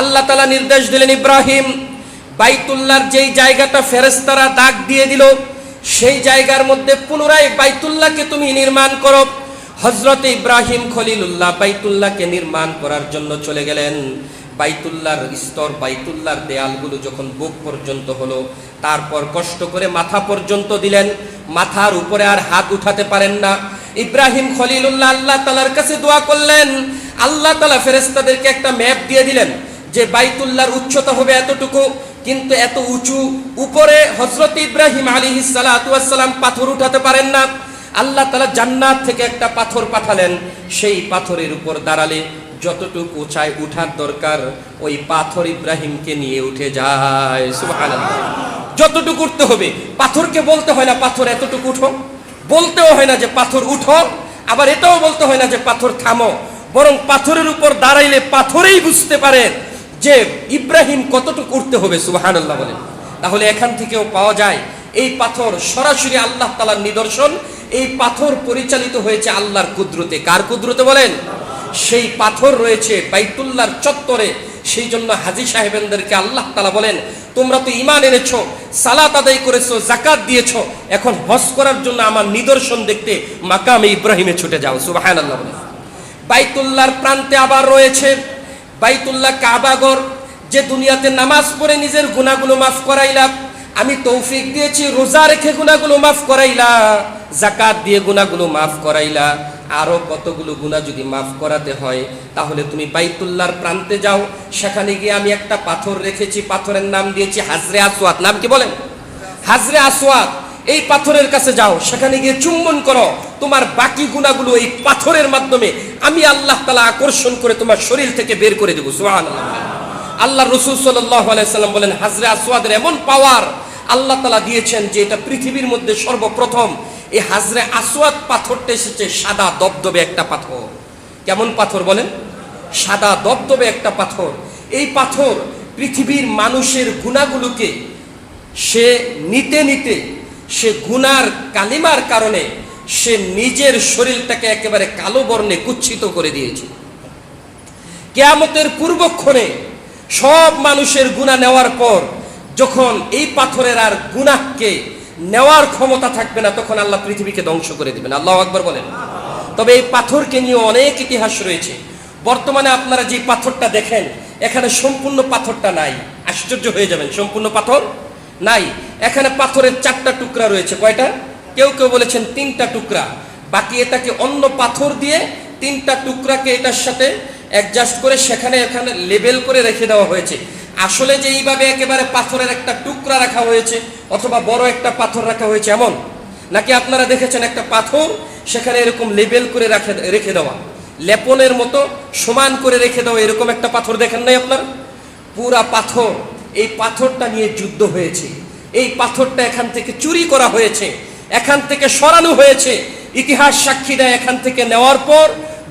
আল্লাহ তালা নির্দেশ দিলেন ইব্রাহিম, বাইতুল্লাহর যেই জায়গাটা ফেরেস্তারা দাগ দিয়ে দিল, সেই জায়গার মধ্যে পুনরায় বাইতুল্লাহকে তুমি নির্মাণ করো। হজরত ইব্রাহিম খলিলুল্লাহ বাইতুল্লাহকে নির্মাণ করার জন্য চলে গেলেন। বাইতুল্লাহর স্তর, বাইতুল্লাহর দেয়ালগুলো যখন বুক পর্যন্ত হলো, তারপর কষ্ট করে মাথা পর্যন্ত দিলেন। মাথার উপরে আর হাত উঠাতে পারেন না। ইব্রাহিম খলিলুল্লাহ আল্লাহ তালার কাছে দোয়া করলেন। আল্লাহ তালা ফেরেস্তাদেরকে একটা ম্যাপ দিয়ে দিলেন। যে বাইতুল্লাহর উচ্চতা হবে এতটুকু, কিন্তু এত উঁচু, উপরে হজরত ইব্রাহিম আলী সালাম পাথর উঠাতে পারেন না। আল্লাহ তালা জান্নাত থেকে একটা পাথর পাঠালেন, সেই পাথরের উপর দাঁড়ালে যতটুকু উঁচায় উঠার দরকার, ওই পাথর ইব্রাহিমকে নিয়ে উঠে যায়। যতটুকু উঠতে হবে। পাথরকে বলতে হয় না পাথর এতটুকু উঠো। বলতেও হয় না যে পাথর উঠো, আবার এটাও বলতে হয় না যে পাথর থামো। বরং পাথরের উপর দাঁড়াইলে পাথরেই বুঝতে পারে যে ইব্রাহিম কতটুকু উঠতে হবে, সুবহানাল্লাহ বলেন। তাহলে এখান থেকেও পাওয়া যায়, এই পাথর সরাসরি আল্লাহ তালার নিদর্শন, এই পাথর পরিচালিত হয়েছে আল্লাহর কুদরতে। কার কুদরতে বলেন? সেই পাথর রয়েছে বাইতুল্লাহর চত্বরে। সেই জন্য হাজি সাহেবেনদেরকে আল্লাহ তালা বলেন, তোমরা তো ইমান এনেছ, সালাত আদায় করেছ জাকাত দিয়েছ, এখন হজ করার জন্য আমার নিদর্শন দেখতে মাকামে ইব্রাহিমে ছুটে যাও। সুবাহান আল্লাহ বলেন। বাইতুল্লাহর প্রান্তে আবার রয়েছে বাইতুল্লাহ কাবাগর যে দুনিয়াতে নামাজ পড়ে নিজের গুণাগুলো মাফ করাইলা আমি তৌফিক দিয়েছি, রোজা রেখে গুণাগুলো মাফ করাইলা জাকাত দিয়ে গুণাগুলো মাফ করাইলা, আরও কতগুলো গুণা যদি মাফ করাতে হয়, তাহলে তুমি বাইতুল্লাহর প্রান্তে যাও, সেখানে গিয়ে আমি একটা পাথর রেখেছি, পাথরের নাম দিয়েছি হাজরে আসওয়াত নাম কি বলেন? হাজরে আসওয়াত এই পাথরের কাছে যাও, সেখানে গিয়ে চুম্বন করো তোমার বাকি গুণাগুলো এই পাথরের মাধ্যমে আমি আল্লাহ তালা আকর্ষণ করে তোমার শরীর থেকে বের করে দেবো সুহান আল্লাহ রসুল সাল্লাম বলেন, হাজরে আসওয়াদের এমন পাওয়ার আল্লাহ তালা দিয়েছেন যে এটা পৃথিবীর মধ্যে সর্বপ্রথম এই হাজরে আসওয়াদ পাথরটা এসেছে সাদা দবদবে একটা পাথর। কেমন পাথর বলেন? সাদা দবদবে একটা পাথর। এই পাথর পৃথিবীর মানুষের গুণাগুলোকে সে নিতে নিতে সে গুনার কালিমার কারণে সে নিজের শরীরটাকে একেবারে কালো বর্ণে কুচ্ছিত করে দিয়েছে। কেয়ামতের পূর্বক্ষণে সব মানুষের গুণা নেওয়ার পর যখন এই পাথরের আর গুনাহকে নেওয়ার ক্ষমতা থাকবে না, তখন আল্লাহ পৃথিবীকে ধ্বংস করে দিবেন। আল্লাহ আকবর বলেন। তবে এই পাথরকে নিয়ে অনেক ইতিহাস রয়েছে। বর্তমানে আপনারা যে পাথরটা দেখেন, এখানে সম্পূর্ণ পাথরটা নাই। আশ্চর্য হয়ে যাবেন, সম্পূর্ণ পাথর নাই। এখানে পাথরের চারটা টুকরা রয়েছে। কয়টা? কেউ কেউ বলেছেন তিনটা টুকরা। বাকি এটাকে অন্য পাথর দিয়ে তিনটা টুকরাকে এটার সাথে অ্যাডজাস্ট করে সেখানে এখানে লেবেল করে রেখে দেওয়া হয়েছে। আসলে যে এইভাবে একেবারে পাথরের একটা টুকরা রাখা হয়েছে অথবা বড় একটা পাথর রাখা হয়েছে এমন? নাকি আপনারা দেখেছেন একটা পাথর সেখানে এরকম লেবেল করে রাখে, রেখে দেওয়া? লেপনের মতো সমান করে রেখে দেওয়া এরকম একটা পাথর দেখেন নাই আপনার? পুরা পাথর, এই পাথরটা নিয়ে যুদ্ধ হয়েছে। এই পাথরটা এখান থেকে চুরি করা হয়েছে। এখান থেকে সরানো হয়েছে। ইতিহাস সাক্ষী দেয় এখান থেকে নেওয়ার পর,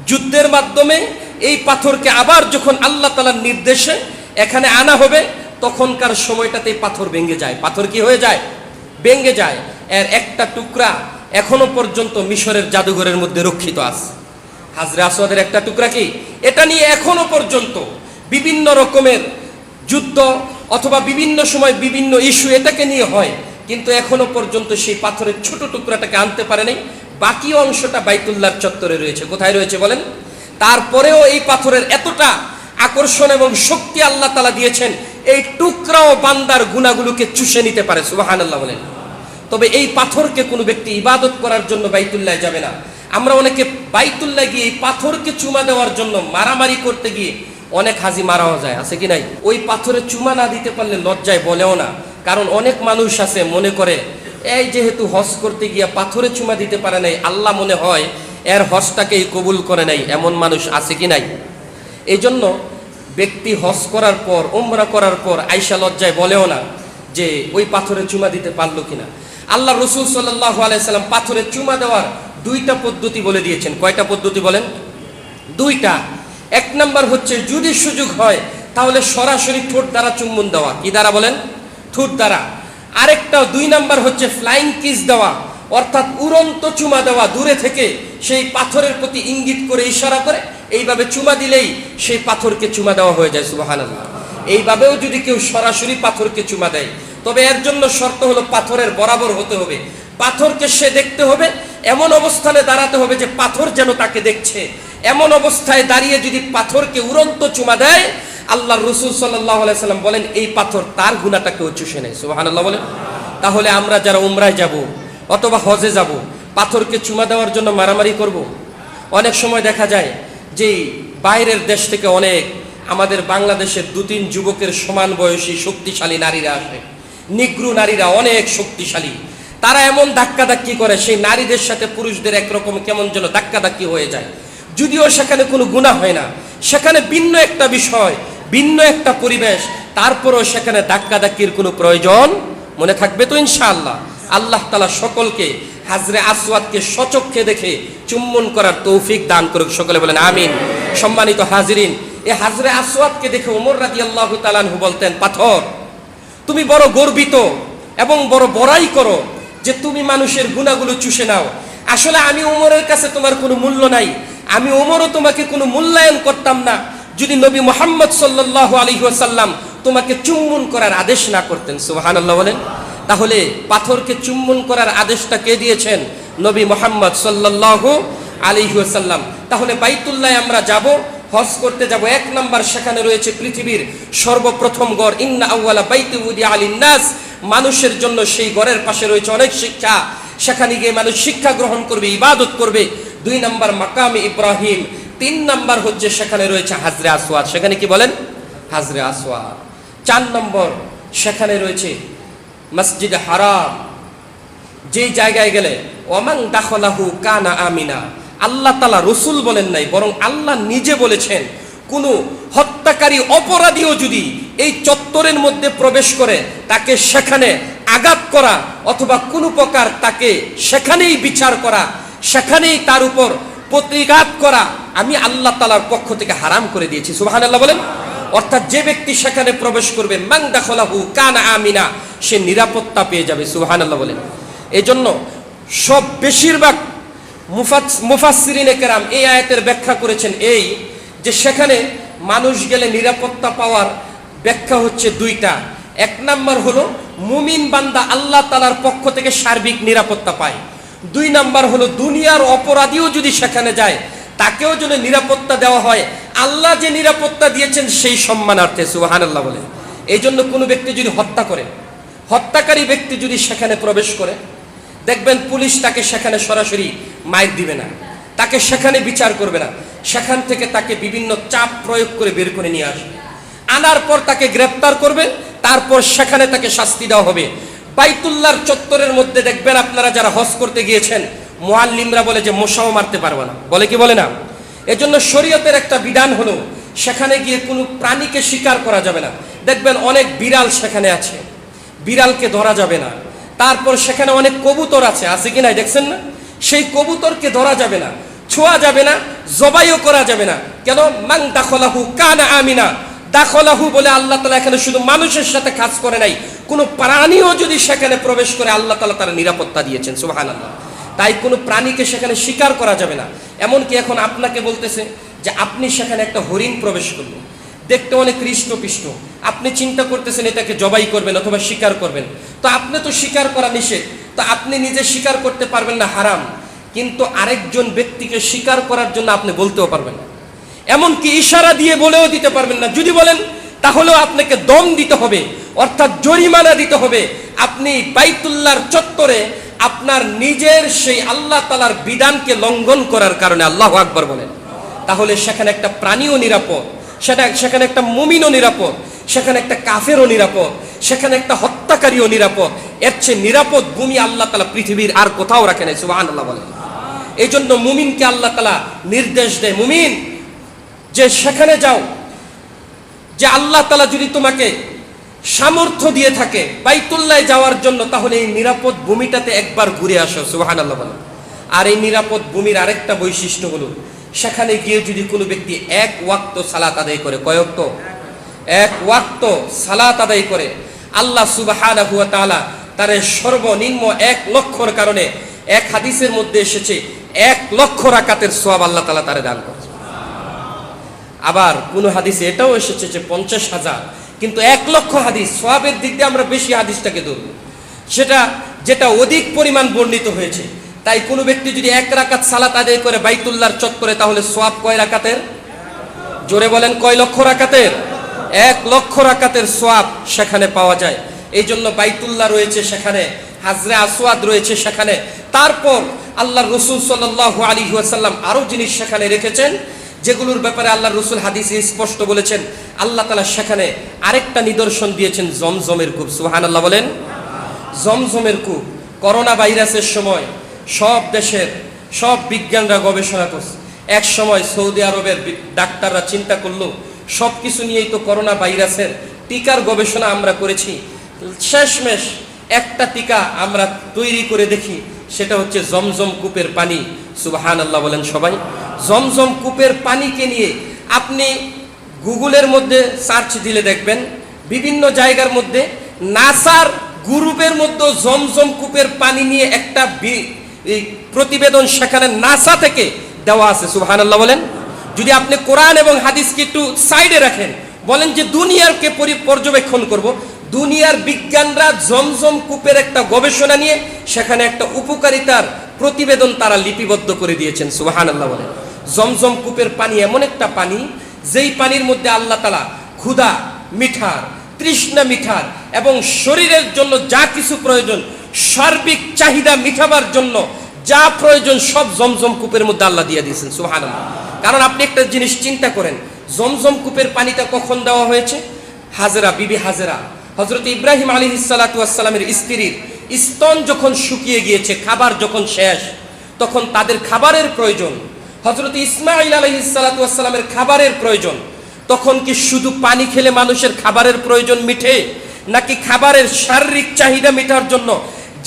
যুদ্ধের মাধ্যমে এই পাথরকে আবার যখন আল্লাহ তালার নির্দেশে এখানে আনা হবে, তখনকার সময়টাতে পাথর ভেঙে যায়। পাথর কি হয়ে যায়? ভেঙে যায়। এর একটা টুকরা এখনও পর্যন্ত মিশরের জাদুঘরের মধ্যে রক্ষিত আছে। হাজরে আসওয়াদের একটা টুকরা কি? এটা নিয়ে এখনও পর্যন্ত বিভিন্ন রকমের যুদ্ধ অথবা বিভিন্ন সময় বিভিন্ন ইস্যু এটাকে নিয়ে হয়। কিন্তু এখনও পর্যন্ত সেই পাথরের ছোট টুকরাটাকে আনতে পারে নাই। বাকি অংশটা বাইতুল্লাহর চত্বরে রয়েছে। কোথায় রয়েছে বলেন? তারপরেও এই পাথরের এতটা আকর্ষণ এবং শক্তি আল্লাহ তালা দিয়েছেন, এই টুকরাও বান্দার গুণাগুলোকে চুষে নিতে পারে সুবাহান আল্লাহ বলেন। তবে এই পাথরকে কোনো ব্যক্তি ইবাদত করার জন্য বাইতুল্লাহ যাবে না। আমরা অনেকে বাইতুল্লাহ গিয়ে এই পাথরকে চুমা দেওয়ার জন্য মারামারি করতে গিয়ে অনেক হাজি মারাও যায়, আছে কি নাই? ওই পাথরে চুমা না দিতে পারলে লজ্জায় বলেও না। কারণ অনেক মানুষ আছে মনে করে, এই যেহেতু হজ করতে গিয়ে পাথরে চুমা দিতে পারে নাই, আল্লাহ মনে হয় এর হজটাকেই কবুল করে নাই। এমন মানুষ আছে কি নাই? এই জন্য ব্যক্তি হজ করার পর ওমরা করার পর আইসা লজ্জায় বলেও না যে ওই পাথরে চুমা দিতে পারল কিনা আল্লাহ রসুল সাল্লাহ আলাইসাল্লাম পাথরে চুমা দেওয়ার দুইটা পদ্ধতি বলে দিয়েছেন। কয়টা পদ্ধতি বলেন? দুইটা। এক নাম্বার হচ্ছে, যদি সুযোগ হয়, তাহলে সরাসরি ঠোঁট দ্বারা চুম্বন দেওয়া। কি দ্বারা বলেন? ঠোঁট দ্বারা। আরেকটা দুই নাম্বার হচ্ছে ফ্লাইং কিস দেওয়া, অর্থাৎ উড়ন্ত চুমা দেওয়া। দূরে থেকে সেই পাথরের প্রতি ইঙ্গিত করে ইশারা করে, এইভাবে চুমা দিলেই সেই পাথরকে চুমা দেওয়া হয়ে যায় সুবাহান এইভাবেও যদি কেউ সরাসরি পাথরকে চুমা দেয়, তবে এর জন্য শর্ত হলো পাথরের বরাবর হতে হবে। পাথরকে সে দেখতে হবে, এমন অবস্থানে দাঁড়াতে হবে যে পাথর যেন তাকে দেখছে। এমন অবস্থায় দাঁড়িয়ে যদি পাথরকে উড়ন্ত চুমা দেয় আল্লাহ রসুল সাল্লাহ সাল্লাম বলেন, এই পাথর তার গুণাটাকেও চুষে নেয়। সুবাহান আল্লাহ বলেন। তাহলে আমরা যারা উমরায় যাব অথবা হজে যাব, পাথরকে চুমা দেওয়ার জন্য মারামারি করব। অনেক সময় দেখা যায় যে বাইরের দেশ থেকে অনেক আমাদের বাংলাদেশের দু তিন যুবকের সমান বয়সী শক্তিশালী নারীরা আসে। নিগ্রু নারীরা অনেক শক্তিশালী। তারা এমন ধাক্কাধাক্কি করে, সেই নারীদের সাথে পুরুষদের একরকম কেমন যেন ধাক্কাধাক্কি হয়ে যায়। যদিও সেখানে কোনো গুণা হয় না, সেখানে ভিন্ন একটা বিষয়। ভিন্ন একটা পরিবেশ, তারপরও সেখানে ধাক্কাধাক্কির কোনো প্রয়োজন মনে থাকবে তো ইনশাআল্লাহ। আল্লাহ তালা সকলকে, হাজরে আসওয়াদকে সচক্ষে দেখে চুম্বন করার তৌফিক দান করুক, সকলে বলেন আমিন। সম্মানিত হাজরিন, এ হাজরে আসওয়াদকে দেখে ওমর রাজি আল্লাহ তালানহু বলতেন, পাথর, তুমি বড় গর্বিত এবং বড় বড়াই করো যে তুমি মানুষের গুণাগুলো চুষে নাও। আসলে আমি ওমরের কাছে তোমার কোনো মূল্য নাই। আমি ওমরও তোমাকে কোনো মূল্যায়ন করতাম না। যদি নবী মোহাম্মদ সাল্লাহ আলী সাল্লাম তোমাকে চুম্বন করার আদেশ না করতেন সুবাহান আল্লাহ বলেন, তাহলে পাথরকে চুম্বন করার আদেশটা কে দিয়েছেন? নবী মোহাম্মদ সাল্লাহ আলী তাহলে বাইতুল্লাহ আমরা যাব, হজ করতে যাব, এক নাম্বার সেখানে রয়েছে পৃথিবীর সর্বপ্রথম গড়। ইন্না আউ্বালা বাইতু উদি মানুষের জন্য সেই গড়ের পাশে রয়েছে অনেক শিক্ষা। সেখানে গিয়ে মানুষ শিক্ষা গ্রহণ করবে, ইবাদত করবে। দুই নাম্বার মাকামে ইব্রাহিম। তিন নম্বর হচ্ছে সেখানে রয়েছে হাজরে আসওয়াদ। সেখানে কি বলেন? হাজরে আসওয়াদ। চার নম্বর সেখানে রয়েছে মসজিদ হারাম। যেই জায়গায় গেলে ওমান দাখলাহু কানা আমিনা। আল্লাহ তালা রসুল বলেন নাই, বরং আল্লাহ নিজে বলেছেন, কোনো হত্যাকারী অপরাধীও যদি এই চত্বরের মধ্যে প্রবেশ করে, তাকে সেখানে আঘাত করা অথবা কোনো প্রকার তাকে সেখানেই বিচার করা, সেখানেই তার উপর প্রতিঘাত করা আমি আল্লাহ তালার পক্ষ থেকে হারাম করে দিয়েছি সুবাহান আল্লাহ বলেন। অর্থাৎ যে ব্যক্তি সেখানে প্রবেশ করবে মাং দাখলাহু কানা আমিনা, সে নিরাপত্তা পেয়ে যাবে সুবাহান আল্লাহ বলেন। এই জন্য সব বেশিরভাগ মুফাসিরিনে কেরাম এই আয়াতের ব্যাখ্যা করেছেন এই যে সেখানে মানুষ গেলে নিরাপত্তা পাওয়ার ব্যাখ্যা হচ্ছে দুইটা। এক নাম্বার হলো, মুমিন বান্দা আল্লাহ তালার পক্ষ থেকে সার্বিক নিরাপত্তা পায়। দুই নাম্বার হলো দুনিয়ার অপরাধীও যদি সেখানে যায়, তাকেও যদি নিরাপত্তা দেওয়া হয়। আল্লাহ যে নিরাপত্তা দিয়েছেন সেই সম্মানার্থে সুবাহান আল্লাহ বলে। এই জন্য কোনো ব্যক্তি যদি হত্যা করে, হত্যাকারী ব্যক্তি যদি সেখানে প্রবেশ করে, দেখবেন পুলিশ তাকে সেখানে সরাসরি মাইর দিবে না, তাকে সেখানে বিচার করবে না, সেখান থেকে তাকে বিভিন্ন চাপ প্রয়োগ করে বের করে নিয়ে আসবে। আনার পর তাকে গ্রেপ্তার করবে, তারপর সেখানে তাকে শাস্তি দেওয়া হবে। বাইতুল্লার চত্বরের মধ্যে দেখবেন আপনারা যারা হজ করতে গিয়েছেন মোয়াল্লিমরা বলে যে মশাও মারতে পারবে না। বলে কি বলে না? এজন্য শরীয়তের একটা বিধান হলো, সেখানে গিয়ে কোনো প্রাণীকে শিকার করা যাবে না। দেখবেন অনেক বিড়াল সেখানে আছে। বিড়ালকে ধরা যাবে না। তারপর সেখানে অনেক কবুতর আছে। আছে কি নাই? দেখছেন না? সেই কবুতরকে ধরা যাবে না। ছোঁয়া যাবে না, জবাইও করা যাবে না। কেন? মাং দাখলাহু কানা আমিনা। দাখলাহু বলে আল্লাহ তালা এখানে শুধু মানুষের সাথে কাজ করে নাই কোনো প্রাণীও যদি সেখানে প্রবেশ করে আল্লাহ তালা তারা নিরাপত্তা দিয়েছেন সুবাহান আল্লাহ তাই কোনো প্রাণীকে সেখানে শিকার করা যাবে না। এমনকি এখন আপনাকে বলতেছে যে আপনি সেখানে একটা হরিণ প্রবেশ করবেন দেখতে অনেক হৃষ্টপিষ্ট। আপনি চিন্তা করতেছেন এটাকে জবাই করবেন অথবা স্বীকার করবেন। তো আপনি তো স্বীকার করা নিষেধ। তো আপনি নিজে স্বীকার করতে পারবেন না, হারাম। কিন্তু আরেকজন ব্যক্তিকে স্বীকার করার জন্য আপনি বলতেও পারবেন না। এমনকি ইশারা দিয়ে বলেও দিতে পারবেন না। যদি বলেন তাহলেও আপনাকে দম দিতে হবে, অর্থাৎ জরিমানা দিতে হবে। আপনি বাইতুল্লার চত্বরে আপনার নিজের সেই আল্লাহ তালার বিধানকে লঙ্ঘন করার কারণে আল্লাহ আকবর বলেন। তাহলে সেখানে একটা প্রাণীও নিরাপদ, সেটা সেখানে একটা মুমিনও নিরাপদ, সেখানে একটা কাফেরও নিরাপদ, সেখানে একটা হত্যাকারীও নিরাপদ। এর চেয়ে নিরাপদ ভূমি আল্লাহ তালা পৃথিবীর আর কোথাও রাখে নাই সুবাহ আল্লাহ বলেন। এই জন্য মুমিনকে আল্লাহ তালা নির্দেশ দেয়, মুমিন, যে সেখানে যাও যে আল্লাহ তালা যদি তোমাকে সামর্থ্য দিয়ে থাকে বাইতুল্লায় যাওয়ার জন্য, তাহলে এই নিরাপদ ভূমিটাতে একবার ঘুরে আসো সুবাহান আল্লাহ আর এই নিরাপদ ভূমির আরেকটা বৈশিষ্ট্য হলো, সেখানে গিয়ে যদি কোনো ব্যক্তি এক ওয়াক্ত সালাত আদায় করে কয়ক্ত এক ওয়াক্ত সালাত আদায় করে, আল্লাহ সুবাহানা হুয়া তাআলা তার সর্বনিম্ন এক লক্ষর কারণে এক হাদিসের মধ্যে এসেছে, এক লক্ষ রাকাতের সোয়াব আল্লাহ তালা তারে দান করে আবার কোন হাদিসে এটাও এসেছে যে পঞ্চাশ হাজার। কিন্তু এক লক্ষ হাদিস সোয়াবের দিক দিয়ে আমরা বেশি হাদিসটাকে ধরব। সেটা যেটা অধিক পরিমাণ বর্ণিত হয়েছে। তাই কোনো ব্যক্তি যদি এক রাকাত সালাত আদায় করে বাইতুল্লাহর চত্বরে, তাহলে সোয়াব কয় রাকাতের? জোরে বলেন, কয় লক্ষ রাকাতের? এক লক্ষ রাকাতের সোয়াব সেখানে পাওয়া যায়। এই জন্য বাইতুল্লাহ রয়েছে সেখানে, হাজরে আসওয়াদ রয়েছে সেখানে। তারপর আল্লাহ রসুল সাল্লাহ আলী ওয়াসাল্লাম আরও জিনিস সেখানে রেখেছেন। যেগুলোর ব্যাপারে আল্লাহ রসুল হাদিসে স্পষ্ট বলেছেন, আল্লাহ তালা সেখানে আরেকটা নিদর্শন দিয়েছেন জমজমের কূপ। সুহান আল্লাহ বলেন, জমজমের কূপ। করোনা ভাইরাসের সময় সব দেশের সব বিজ্ঞানরা গবেষণা করছে। এক সময় সৌদি আরবের ডাক্তাররা চিন্তা করল সব কিছু নিয়েই তো করোনা ভাইরাসের টিকার গবেষণা আমরা করেছি। শেষমেশ একটা টিকা আমরা তৈরি করে দেখি, সেটা হচ্ছে জমজম কূপের পানি। সুবাহান আল্লাহ বলেন সবাই, জমজম কূপের পানিকে নিয়ে আপনি গুগলের মধ্যে সার্চ দিলে দেখবেন, বিভিন্ন জায়গার মধ্যে নাসার গ্রুপের মধ্যে জমজম কূপের পানি নিয়ে একটা প্রতিবেদন সেখানে নাসা থেকে দেওয়া আছে সুবহান আল্লাহ বলেন। যদি আপনি কোরআন এবং হাদিসকে একটু সাইডে রাখেন, বলেন যে দুনিয়ারকে পরি- পর্যবেক্ষণ করব দুনিয়ার বিজ্ঞানরা জমজম কূপের একটা গবেষণা নিয়ে সেখানে একটা উপকারিতার প্রতিবেদন তারা লিপিবদ্ধ করে দিয়েছেন সুবহান আল্লাহ বলেন জমজম কূপের পানি এমন একটা পানি, যেই পানির মধ্যে আল্লাহ তালা ক্ষুধা, মিঠার, তৃষ্ণা মিঠার এবং শরীরের জন্য যা কিছু প্রয়োজন, সার্বিক চাহিদা মিঠাবার জন্য যা প্রয়োজন সব জমজম কূপের মধ্যে আল্লাহ দিয়ে দিয়েছেন সুহান কারণ আপনি একটা জিনিস চিন্তা করেন, জমজম কূপের পানিটা কখন দেওয়া হয়েছে? হাজরা, বিবি হাজরা হজরত ইব্রাহিম আলী সালাতামের স্ত্রীর স্তন যখন শুকিয়ে গিয়েছে, খাবার যখন শেষ, তখন তাদের খাবারের প্রয়োজন। হজরত ইসমাইল আলহি সালাতামের খাবারের প্রয়োজন। তখন কি শুধু পানি খেলে মানুষের খাবারের প্রয়োজন মিঠে, নাকি খাবারের শারীরিক চাহিদা মেটার জন্য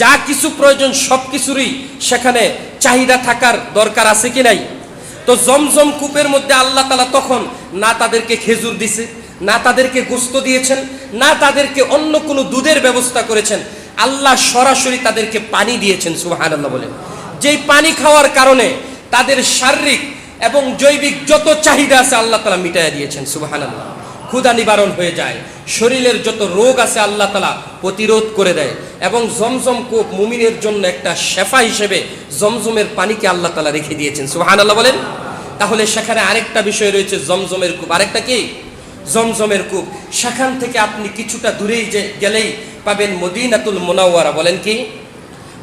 যা কিছু প্রয়োজন সব কিছুরই সেখানে চাহিদা থাকার দরকার আছে কি নাই? তো জমজম কূপের মধ্যে আল্লাহ তালা তখন না তাদেরকে খেজুর দিছে না তাদেরকে গোস্ত দিয়েছেন, না তাদেরকে অন্য কোনো দুধের ব্যবস্থা করেছেন, আল্লাহ সরাসরি তাদেরকে পানি দিয়েছেন সুহান আল্লাহ বলেন। যেই পানি খাওয়ার কারণে তাদের শারীরিক এবং জৈবিক যত চাহিদা আছে আল্লাহ তালা মিটাইয়া দিয়েছেন সুবাহান আল্লাহ ক্ষুদা নিবারণ হয়ে যায়, শরীরের যত রোগ আছে আল্লাহ তালা প্রতিরোধ করে দেয় এবং জমজম কূপ মুমিনের জন্য একটা শেফা হিসেবে জমজমের পানিকে আল্লাহ তালা রেখে দিয়েছেন সুবাহান আল্লাহ বলেন। তাহলে সেখানে আরেকটা বিষয় রয়েছে, জমজমের কূপ। আরেকটা কি? জমজমের কূপ। সেখান থেকে আপনি কিছুটা দূরেই যে গেলেই পাবেন মদিনাতুল মোনাওয়ারা। বলেন কি?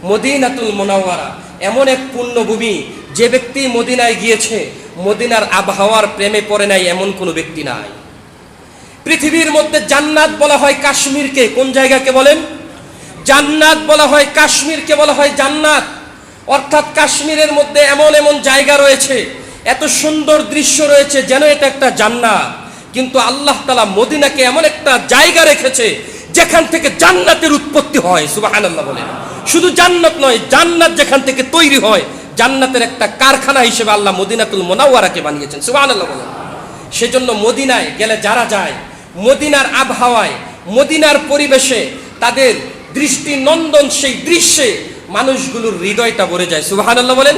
মদিনাতুল মোনাওয়ারা এমন এক পুণ্যভূমি যে ব্যক্তি মদিনায় গিয়েছে, মদিনার আবহাওয়ার প্রেমে পড়ে নাই এমন কোনো ব্যক্তি নাই। পৃথিবীর মধ্যে জান্নাত বলা হয় কাশ্মীরকে। কোন জায়গাকে বলেন? জান্নাত বলা হয় কাশ্মীরকে বলা হয় জান্নাত। অর্থাৎ কাশ্মীরের মধ্যে এমন এমন জায়গা রয়েছে, এত সুন্দর দৃশ্য রয়েছে যেন এটা একটা জান্নাত। কিন্তু আল্লাহ তালা মদিনাকে এমন একটা জায়গা রেখেছে যেখান থেকে জান্নাতের উৎপত্তি হয় সুবাহান্লাহ বলেন। শুধু জান্নাত নয়, জান্নাত যেখান থেকে তৈরি হয়, জান্নাতের একটা কারখানা হিসেবে আল্লাহ মদিনাতুল মোনাওয়ারাকে বানিয়েছেন সুবাহান্লাহ বলেন। সেজন্য মদিনায় গেলে যারা যায়, মদিনার আবহাওয়ায়, মদিনার পরিবেশে তাদের দৃষ্টি নন্দন সেই দৃশ্যে মানুষগুলোর হৃদয়টা ভরে যায় সুবাহান আল্লাহ বলেন।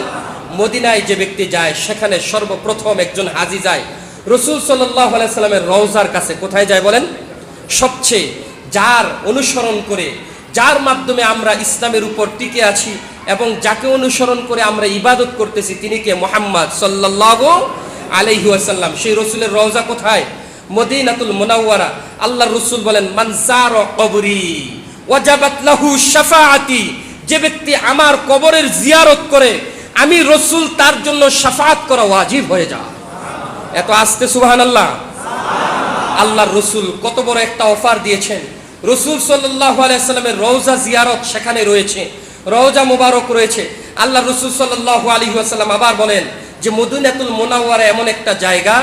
মদিনায় যে ব্যক্তি যায়, সেখানে সর্বপ্রথম একজন হাজি যায় রসুল সাল্লামের রওজার কাছে কোথায় যায় বলেন? সবচেয়ে যার অনুসরণ করে, যার মাধ্যমে আমরা ইসলামের উপর টিকে আছি এবং যাকে অনুসরণ করে আমরা ইবাদত করতেছি, তিনি কে? মোহাম্মদ সাল্লাহ আলাইহি ওয়াসাল্লাম। সেই রসুলের রওজা কোথায়? মদিনাতুল মুনাওয়ারা। আল্লাহ রসুল বলেন মানজার কবরি, ওয়াজাবাত লাহু শাফাআতি। যে ব্যক্তি আমার কবরের জিয়ারত করে, আমি রসুল তার জন্য শাফাত করা ওয়াজিব হয়ে যা এত আস্তে, সুবহানাল্লাহ। আল্লাহ রসুল কত বড় একটা অফার দিয়েছেন। রসুল সাল্লাহ আলাইসাল্লামের রওজা জিয়ারত সেখানে রয়েছে, রওজা মুবারক রয়েছে। আল্লাহ রসুল আসাল্লাম আবার বলেন যে, মদিনাতুল মোনাওয়ারা এমন একটা জায়গা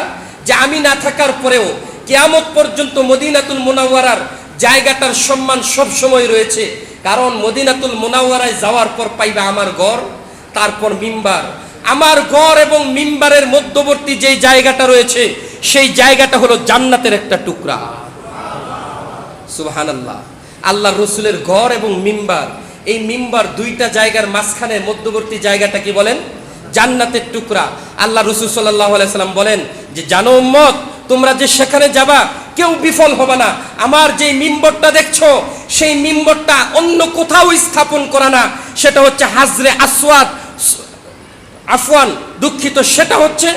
যে আমি না থাকার পরেও কেয়ামত পর্যন্ত মদিনাতুল মোনাওয়ারার জায়গাটার সম্মান সব সময় রয়েছে। কারণ মদিনাতুল মোনাওয়ারায় যাওয়ার পর পাইবে আমার গড় তারপর মিম্বার। আমার গড় এবং মিম্বারের মধ্যবর্তী যেই জায়গাটা রয়েছে, সেই জায়গাটা হলো জান্নাতের একটা টুকরা। সুবহান আল্লাহ আল্লাহ রসুলের গড় এবং মিম্বার, এই মিম্বার দুইটা জায়গার মাঝখানে মধ্যবর্তী জায়গাটা কি বলেন? জান্নাতের টুকরা। আল্লাহ রসুল সাল্লাহ সাল্লাম বলেন যে, জানো উম্মত, তোমরা যে সেখানে যাবা, কেউ বিফল হবে না। আমার যে মিম্বরটা দেখছ, সেই মিম্বরটা অন্য কোথাও স্থাপন করা না। সেটা হচ্ছে হাজরে আসওয়াদ আফওয়ান দুঃখিত, সেটা হচ্ছে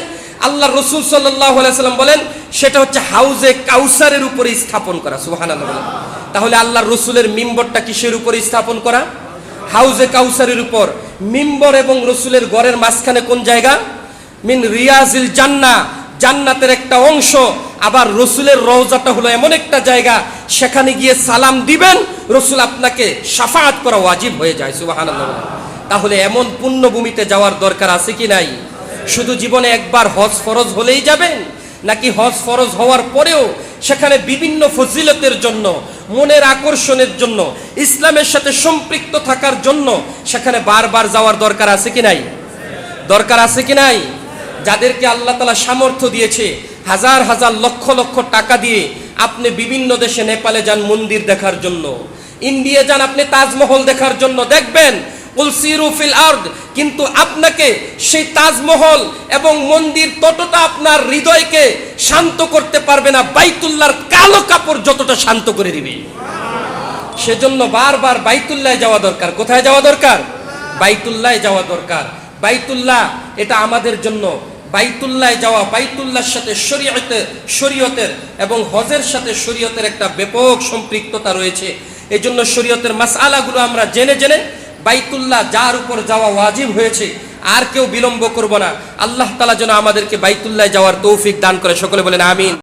আল্লাহ রসুল সাল্লাম বলেন, সেটা হচ্ছে হাউজে কাউসারের উপরে স্থাপন করা সুহান তাহলে আল্লাহ রসুলের মিম্বরটা কিসের উপরে স্থাপন করা? হাউজে কাউসারের উপর। মিম্বর এবং রসুলের গড়ের মাঝখানে কোন জায়গা? মিন রিয়াজিল জান্না, জান্নাতের একটা অংশ। আবার রসুলের রওজাটা হলো এমন একটা জায়গা, সেখানে গিয়ে সালাম দিবেন, রসুল আপনাকে সাফাত করা ওয়াজিব হয়ে যায় সুবাহান তাহলে এমন পুণ্যভূমিতে যাওয়ার দরকার আছে কি নাই? শুধু জীবনে একবার হজ ফরজ হলেই যাবেন, নাকি হজ ফরজ হওয়ার পরেও সেখানে বিভিন্ন ফজিলতের জন্য, মনের আকর্ষণের জন্য, ইসলামের সাথে সম্পৃক্ত থাকার জন্য সেখানে বারবার যাওয়ার দরকার আছে কি নাই? দরকার আছে কি নাই? যাদেরকে আল্লাহ তালা সামর্থ্য দিয়েছে, হাজার হাজার লক্ষ লক্ষ টাকা দিয়ে আপনি বিভিন্ন দেশে নেপালে যান মন্দির দেখার জন্য, ইন্ডিয়া যান আপনি তাজমহল দেখার জন্য, দেখবেন কিন্তু আপনাকে সেই তাজমহল এবং মন্দির ততটা আপনার হৃদয়কে শান্ত করতে পারবে না, বাইতুল্লাহর কালো কাপড় যতটা শান্ত করে দিবে। সেজন্য বারবার বাইতুল্লায় যাওয়া দরকার। কোথায় যাওয়া দরকার? বাইতুল্লায় যাওয়া দরকার। বাইতুল্লাহ, এটা আমাদের জন্য। বাইতুল্লায় যাওয়া, বাইতুল্লাহর সাথে শরীয়তের শরীয়তের এবং হজের সাথে শরীয়তের একটা ব্যাপক সম্পৃক্ততা রয়েছে। এই জন্য শরীয়তের মাসআলাগুলো আমরা জেনে জেনে বাইতুল্লাহ যার উপর যাওয়া ওয়াজিব হয়েছে, আর কেউ বিলম্ব করব না। আল্লাহ তালা যেন আমাদেরকে বাইতুল্লাহ যাওয়ার তৌফিক দান করে। সকলে বলেন, আমিন।